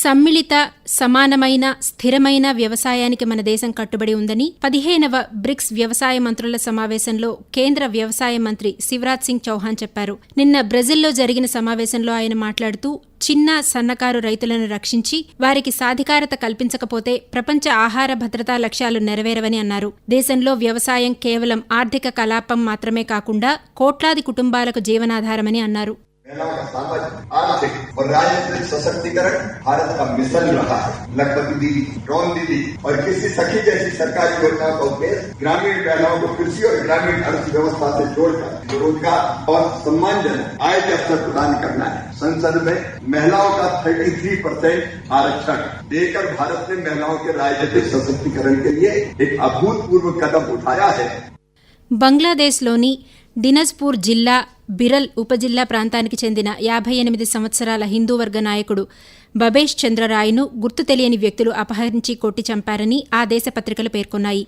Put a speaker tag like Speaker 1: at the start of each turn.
Speaker 1: సమ్మిళిత సమానమైన స్థిరమైన వ్యవసాయానికి మన దేశం కట్టుబడి ఉందని పదిహేనవ బ్రిక్స్ వ్యవసాయ మంత్రుల సమావేశంలో కేంద్ర వ్యవసాయ మంత్రి శివరాజ్ సింగ్ చౌహాన్ చెప్పారు. నిన్న బ్రెజిల్లో జరిగిన సమావేశంలో ఆయన మాట్లాడుతూ చిన్న సన్నకారు రైతులను రక్షించి వారికి సాధికారత కల్పించకపోతే ప్రపంచ ఆహార భద్రతా లక్ష్యాలు నెరవేరవని అన్నారు. దేశంలో వ్యవసాయం కేవలం ఆర్థిక కలాపం మాత్రమే కాకుండా కోట్లాది కుటుంబాలకు జీవనాధారమని అన్నారు.
Speaker 2: महिलाओं का सामाजिक आर्थिक और राजनीतिक सशक्तिकरण भारत का मिशन रहा है लखपति दीदी ड्रोन दीदी और किसी सखी जैसी सरकारी योजनाओं का उद्देश्य ग्रामीण महिलाओं को कृषि और ग्रामीण अर्थव्यवस्था से जोड़कर रोजगार और सम्मानजनक आय के अवसर प्रदान करना है संसद में महिलाओं का 33 परसेंट आरक्षण देकर भारत ने महिलाओं के राजनीतिक सशक्तिकरण के लिए एक अभूतपूर्व कदम उठाया है
Speaker 1: బంగ్లాదేశ్లోని దినజ్పూర్ జిల్లా బిరల్ ఉపజిల్లా ప్రాంతానికి చెందిన యాభై ఎనిమిది సంవత్సరాల హిందూ వర్గ నాయకుడు బబేష్ చంద్రరాయ్ను గుర్తు తెలియని వ్యక్తులు అపహరించి కొట్టి చంపారని ఆ దేశ పత్రికలు పేర్కొన్నాయి.